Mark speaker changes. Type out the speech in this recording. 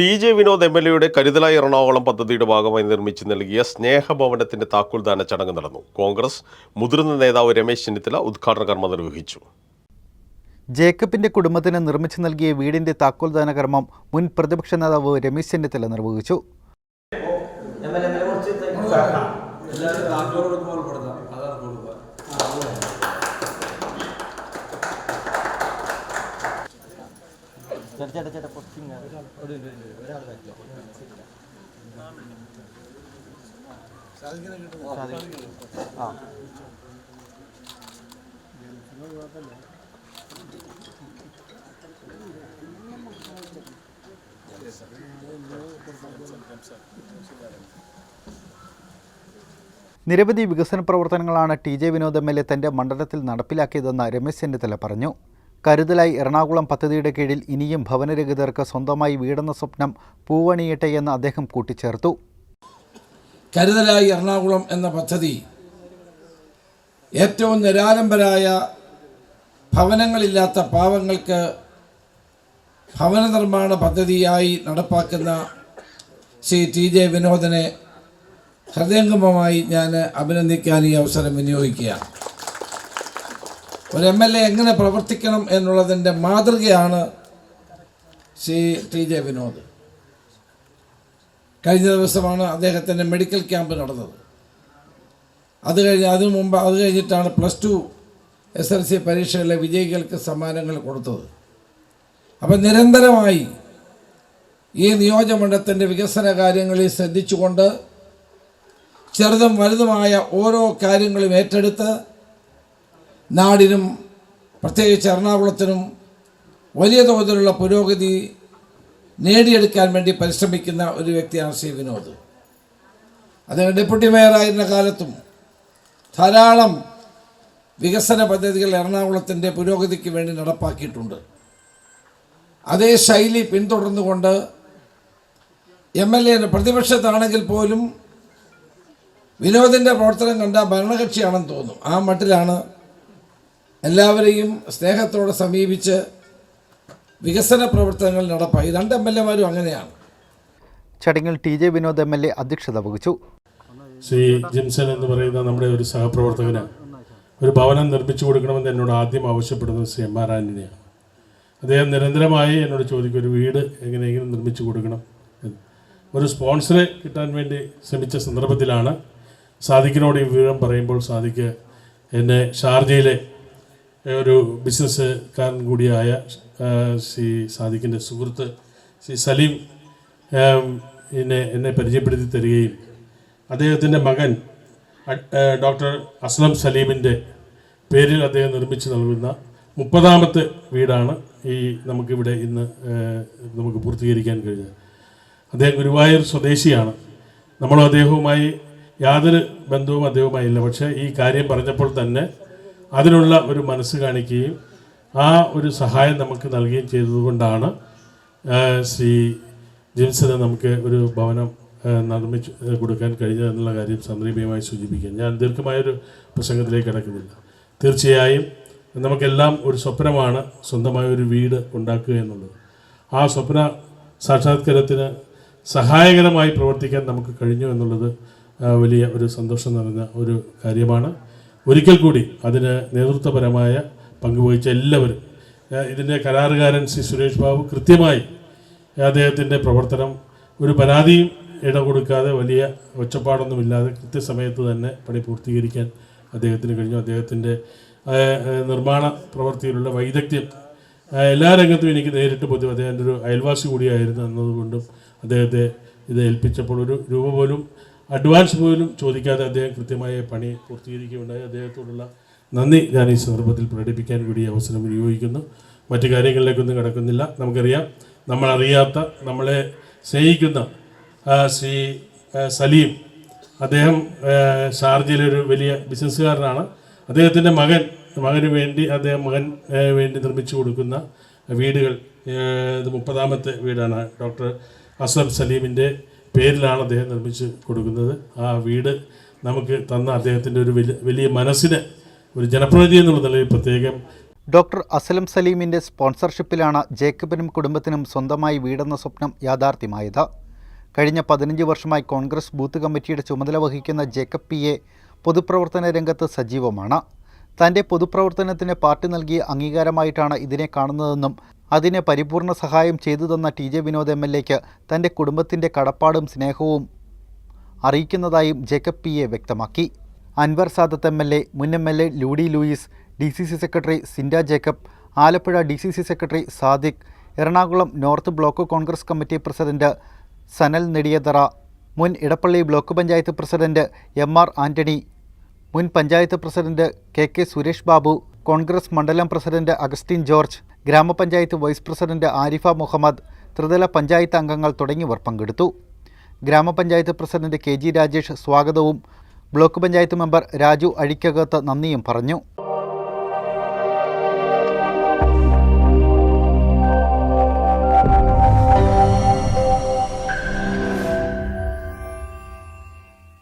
Speaker 1: T J Vinod M L എയുടെ കരുതലായി എറണാകുളം പദ്ധതിയുടെ ഭാഗമായി നിർമ്മിച്ചു നൽകിയ സ്നേഹഭവനത്തിന്റെ താക്കോൽദാന ചടങ്ങ് നടന്നു കോൺഗ്രസ് മുതിർന്ന നേതാവ് രമേശ് ചെന്നിത്തല ഉദ്ഘാടന കർമ്മം നിർവഹിച്ചു
Speaker 2: ജേക്കബിന്റെ കുടുംബത്തിന് നിർമ്മിച്ചു നൽകിയ വീടിന്റെ താക്കോൽദാന കർമ്മം മുൻ പ്രതിപക്ഷ നേതാവ് രമേശ് ചെന്നിത്തല നിർവഹിച്ചു ചേട്ടാ ചേട്ടാ ചേട്ടാ ആ നിരവധി വികസന പ്രവർത്തനങ്ങളാണ് T J Vinod M L A തന്റെ മണ്ഡലത്തിൽ നടപ്പിലാക്കിയതെന്ന് രമേശ് ചെന്നിത്തല പറഞ്ഞു കരുതലായി എറണാകുളം പദ്ധതിയുടെ കീഴിൽ ഇനിയും ഭവനരഹിതർക്ക് സ്വന്തമായി വീടെന്ന സ്വപ്നം പൂവണിയട്ടെ എന്ന് അദ്ദേഹം കൂട്ടിച്ചേർത്തു
Speaker 3: കരുതലായി എറണാകുളം എന്ന പദ്ധതി ഏറ്റവും നിരാലംബരായ ഭവനങ്ങളില്ലാത്ത പാവങ്ങൾക്ക് ഭവന നിർമ്മാണ പദ്ധതിയായി നടപ്പാക്കുന്ന ശ്രീ ടി ജെ വിനോദനെ ഹൃദയംഗമമായി ഞാൻ അഭിനന്ദിക്കാൻ ഈ അവസരം വിനിയോഗിക്കുകയാണ് ഒരു എം എൽ എ എങ്ങനെ പ്രവർത്തിക്കണം എന്നുള്ളതിൻ്റെ മാതൃകയാണ് ശ്രീ ടി ജെ വിനോദ് കഴിഞ്ഞ ദിവസമാണ് അദ്ദേഹത്തിൻ്റെ മെഡിക്കൽ ക്യാമ്പ് നടന്നത് അത് കഴിഞ്ഞ് അതിനു മുമ്പ് അത് കഴിഞ്ഞിട്ടാണ് plus two S L C പരീക്ഷയിലെ വിജയികൾക്ക് സമ്മാനങ്ങൾ കൊടുത്തത് അപ്പം നിരന്തരമായി ഈ നിയോജകമണ്ഡലത്തിൻ്റെ വികസന കാര്യങ്ങളിൽ ശ്രദ്ധിച്ചുകൊണ്ട് ചെറുതും വലുതുമായ ഓരോ കാര്യങ്ങളും ഏറ്റെടുത്ത് നാടിനും പ്രത്യേകിച്ച് എറണാകുളത്തിനും വലിയ തോതിലുള്ള പുരോഗതി നേടിയെടുക്കാൻ വേണ്ടി പരിശ്രമിക്കുന്ന ഒരു വ്യക്തിയാണ് ശ്രീ വിനോദ് അദ്ദേഹം ഡെപ്യൂട്ടി മേയറായിരുന്ന കാലത്തും ധാരാളം വികസന പദ്ധതികൾ എറണാകുളത്തിൻ്റെ പുരോഗതിക്ക് വേണ്ടി നടപ്പാക്കിയിട്ടുണ്ട് അതേ ശൈലി പിന്തുടർന്നുകൊണ്ട് എം എൽ എ പ്രതിപക്ഷത്താണെങ്കിൽ പോലും വിനോദിൻ്റെ പ്രവർത്തനം കണ്ട ഭരണകക്ഷിയാണെന്ന് തോന്നും ആ മട്ടിലാണ് എല്ലാവരെയും സ്നേഹത്തോടെ സമീപിച്ച് വികസന പ്രവർത്തനങ്ങൾ നടപ്പായി രണ്ട് എം എൽ എമാരും അങ്ങനെയാണ്
Speaker 2: ചടങ്ങിൽ T J Vinod M L A അധ്യക്ഷത വഹിച്ചു
Speaker 4: ശ്രീ ജിംസൺ എന്ന് പറയുന്ന നമ്മുടെ ഒരു സഹപ്രവർത്തകന് ഒരു ഭവനം നിർമ്മിച്ചു കൊടുക്കണമെന്ന് എന്നോട് ആദ്യം ആവശ്യപ്പെടുന്നത് ശ്രീ എം ആർ ആൻ്റണിയാണ് അദ്ദേഹം നിരന്തരമായി എന്നോട് ചോദിക്കും ഒരു വീട് എങ്ങനെയെങ്കിലും നിർമ്മിച്ചു കൊടുക്കണം ഒരു സ്പോൺസറെ കിട്ടാൻ വേണ്ടി ശ്രമിച്ച സന്ദർഭത്തിലാണ് സാദിഖിനോട് ഈ വിവരം പറയുമ്പോൾ സാദിഖ് എന്നെ ഷാർജയിലെ ഒരു ബിസിനസ്സുകാരൻ കൂടിയായ ശ്രീ സാദിഖിൻ്റെ സുഹൃത്ത് ശ്രീ സലീം എന്നെ എന്നെ പരിചയപ്പെടുത്തി തരികയും അദ്ദേഹത്തിൻ്റെ മകൻ ഡോക്ടർ അസ്ലം സലീമിൻ്റെ പേരിൽ അദ്ദേഹം നിർമ്മിച്ചു നൽകുന്ന മുപ്പതാമത്തെ വീടാണ് ഈ നമുക്കിവിടെ ഇന്ന് നമുക്ക് പൂർത്തീകരിക്കാൻ കഴിഞ്ഞത് അദ്ദേഹം ഗുരുവായൂർ സ്വദേശിയാണ് നമ്മൾ അദ്ദേഹവുമായി യാതൊരു ബന്ധവും അദ്ദേഹവുമായില്ല പക്ഷേ ഈ കാര്യം പറഞ്ഞപ്പോൾ തന്നെ അതിനുള്ള ഒരു മനസ്സ് കാണിക്കുകയും ആ ഒരു സഹായം നമുക്ക് നൽകുകയും ചെയ്തതുകൊണ്ടാണ് ശ്രീ ജിംസിന് നമുക്ക് ഒരു ഭവനം നിർമ്മിച്ച് കൊടുക്കാൻ എന്നുള്ള കാര്യം സന്ദർഭമായി സൂചിപ്പിക്കാം ഞാൻ ദീർഘമായൊരു പ്രസംഗത്തിലേക്ക് കിടക്കുന്നില്ല തീർച്ചയായും നമുക്കെല്ലാം ഒരു സ്വപ്നമാണ് സ്വന്തമായ ഒരു വീട് ഉണ്ടാക്കുക എന്നുള്ളത് ആ സ്വപ്ന സാക്ഷാത്കാരത്തിന് സഹായകരമായി പ്രവർത്തിക്കാൻ നമുക്ക് കഴിഞ്ഞു എന്നുള്ളത് വലിയ ഒരു സന്തോഷം നിറഞ്ഞ ഒരു കാര്യമാണ് ഒരിക്കൽ കൂടി അതിന് നേതൃത്വപരമായ പങ്കുവഹിച്ച എല്ലാവരും ഇതിൻ്റെ കരാറുകാരൻ സി സുരേഷ് ബാബു കൃത്യമായി അദ്ദേഹത്തിൻ്റെ പ്രവർത്തനം ഒരു പരാതിയും ഇടം കൊടുക്കാതെ വലിയ ഒച്ചപ്പാടൊന്നുമില്ലാതെ കൃത്യസമയത്ത് തന്നെ പണി പൂർത്തീകരിക്കാൻ അദ്ദേഹത്തിന് കഴിഞ്ഞു അദ്ദേഹത്തിൻ്റെ നിർമ്മാണ പ്രവൃത്തിയിലുള്ള വൈദഗ്ധ്യം എല്ലാ രംഗത്തും എനിക്ക് നേരിട്ട് പൊതുവെ അദ്ദേഹത്തിൻ്റെ ഒരു അയൽവാസി കൂടിയായിരുന്നു എന്നതുകൊണ്ടും അദ്ദേഹത്തെ ഇത് ഏൽപ്പിച്ചപ്പോൾ ഒരു രൂപ പോലും അഡ്വാൻസ് പോലും ചോദിക്കാതെ അദ്ദേഹം കൃത്യമായ പണി പൂർത്തീകരിക്കുകയുണ്ടായി അദ്ദേഹത്തോടുള്ള നന്ദി ഞാൻ ഈ സന്ദർഭത്തിൽ പ്രകടിപ്പിക്കാൻ കൂടി അവസരം വിനിയോഗിക്കുന്നു മറ്റു കാര്യങ്ങളിലേക്കൊന്നും കിടക്കുന്നില്ല നമുക്കറിയാം നമ്മളറിയാത്ത നമ്മളെ സ്നേഹിക്കുന്ന ശ്രീ സലീം അദ്ദേഹം ഷാർജയിലൊരു വലിയ ബിസിനസ്സുകാരനാണ് അദ്ദേഹത്തിൻ്റെ മകൻ മകന് വേണ്ടി അദ്ദേഹം മകൻ വേണ്ടി നിർമ്മിച്ചു കൊടുക്കുന്ന വീടുകൾ ഇത് മുപ്പതാമത്തെ വീടാണ് ഡോക്ടർ അസർ സലീമിൻ്റെ പേരിലാണ് അദ്ദേഹം നിർമ്മിച്ച് കൊടുക്കുന്നത് ആ വീട് നമുക്ക് തന്ന അദ്ദേഹത്തിൻ്റെ ഒരു വലിയ വലിയ മനസ്സിന് ഒരു ജനപ്രതിനിധി എന്നുള്ള നിലയിൽ പ്രത്യേകം
Speaker 2: ഡോക്ടർ അസലം സലീമിൻ്റെ സ്പോൺസർഷിപ്പിലാണ് ജേക്കബിനും കുടുംബത്തിനും സ്വന്തമായി വീടെന്ന സ്വപ്നം യാഥാർത്ഥ്യമായത് കഴിഞ്ഞ പതിനഞ്ച് വർഷമായി കോൺഗ്രസ് ബൂത്ത് കമ്മിറ്റിയുടെ ചുമതല വഹിക്കുന്ന ജേക്കബ് പി എ പൊതുപ്രവർത്തന രംഗത്ത് സജീവമാണ് തൻ്റെ പൊതുപ്രവർത്തനത്തിന് പാർട്ടി നൽകിയ അംഗീകാരമായിട്ടാണ് ഇതിനെ കാണുന്നതെന്നും അതിന് പരിപൂർണ സഹായം ചെയ്തു തന്ന T J Vinod M L എക്ക് തൻ്റെ കുടുംബത്തിൻ്റെ കടപ്പാടും സ്നേഹവും അറിയിക്കുന്നതായും ജേക്കബ് പി എ വ്യക്തമാക്കി Anwar Sadath M L A മുൻ M L A Ludy Louis D C C secretary Sinda Jacob Alappuzha D C C secretary Sadiq Ernakulam north block Congress committee president Sanal Nediyathara മുൻ Edappally block panchayat president M R Antony മുൻ panchayat president K K Suresh Babu Congress മണ്ഡലം president Augustine George grama panchayat vice president Arifa Mohammed ത്രിതല പഞ്ചായത്ത് അംഗങ്ങൾ തുടങ്ങിയവർ പങ്കെടുത്തു ഗ്രാമപഞ്ചായത്ത് president K G Rajesh സ്വാഗതവും block panchayat member Raju Azhikkakath നന്ദിയും പറഞ്ഞു